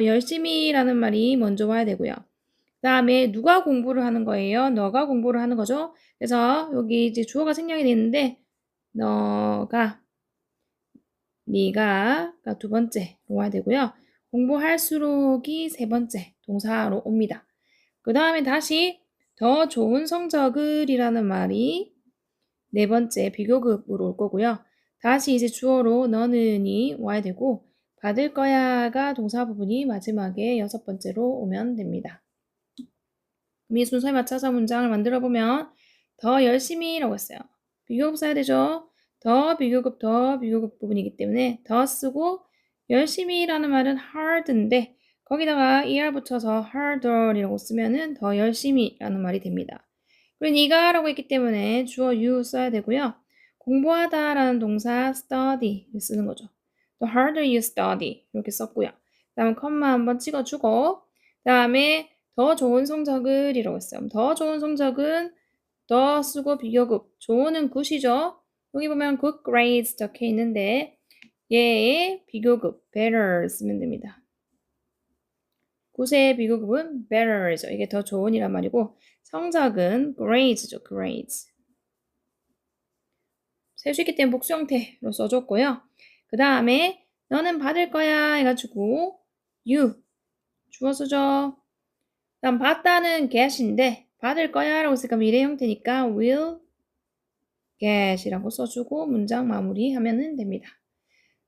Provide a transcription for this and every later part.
열심히라는 말이 먼저 와야 되고요. 그 다음에 누가 공부를 하는 거예요? 너가 공부를 하는 거죠. 그래서 여기 이제 주어가 생략이 되는데 너가 네가가 두 번째로 와야 되고요. 공부할수록이 세 번째 동사로 옵니다. 그 다음에 다시 더 좋은 성적을 이라는 말이 네 번째 비교급으로 올 거고요. 다시 이제 주어로 너는이 와야 되고 받을 거야가 동사 부분이 마지막에 여섯 번째로 오면 됩니다. 이 순서에 맞춰서 문장을 만들어 보면 더 열심히라고 했어요. 비교급 써야 되죠. 더 비교급 더 비교급 부분이기 때문에 더 쓰고 열심히라는 말은 hard인데 거기다가 er 붙여서 harder이라고 쓰면은 더 열심히라는 말이 됩니다. 그리고 네가라고 했기 때문에 주어 you 써야 되고요. 공부하다라는 동사 study를 쓰는 거죠. The harder you study 이렇게 썼고요. 그다음에 컴마 한번 찍어주고 그다음에 더 좋은 성적을 이라고 했어요. 더 좋은 성적은 더 쓰고 비교급 좋은은 굿이죠. 여기 보면 good grades 적혀 있는데 얘의 비교급 better 쓰면 됩니다. 굿의 비교급은 better죠. 이게 더 좋은이란 말이고 성적은 grades죠. grades. 세수 있기 때문에 복수 형태로 써줬고요. 그 다음에 너는 받을 거야 해가지고 you 주어 쓰죠. 다음 받다는 get인데 받을 거야 라고 쓰니까 미래 형태니까 will get이라고 써주고 문장 마무리하면 됩니다.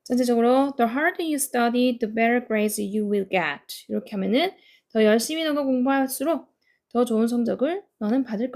전체적으로 the harder you study, the better grades you will get. 이렇게 하면은 더 열심히 너가 공부할수록 더 좋은 성적을 너는 받을 거야.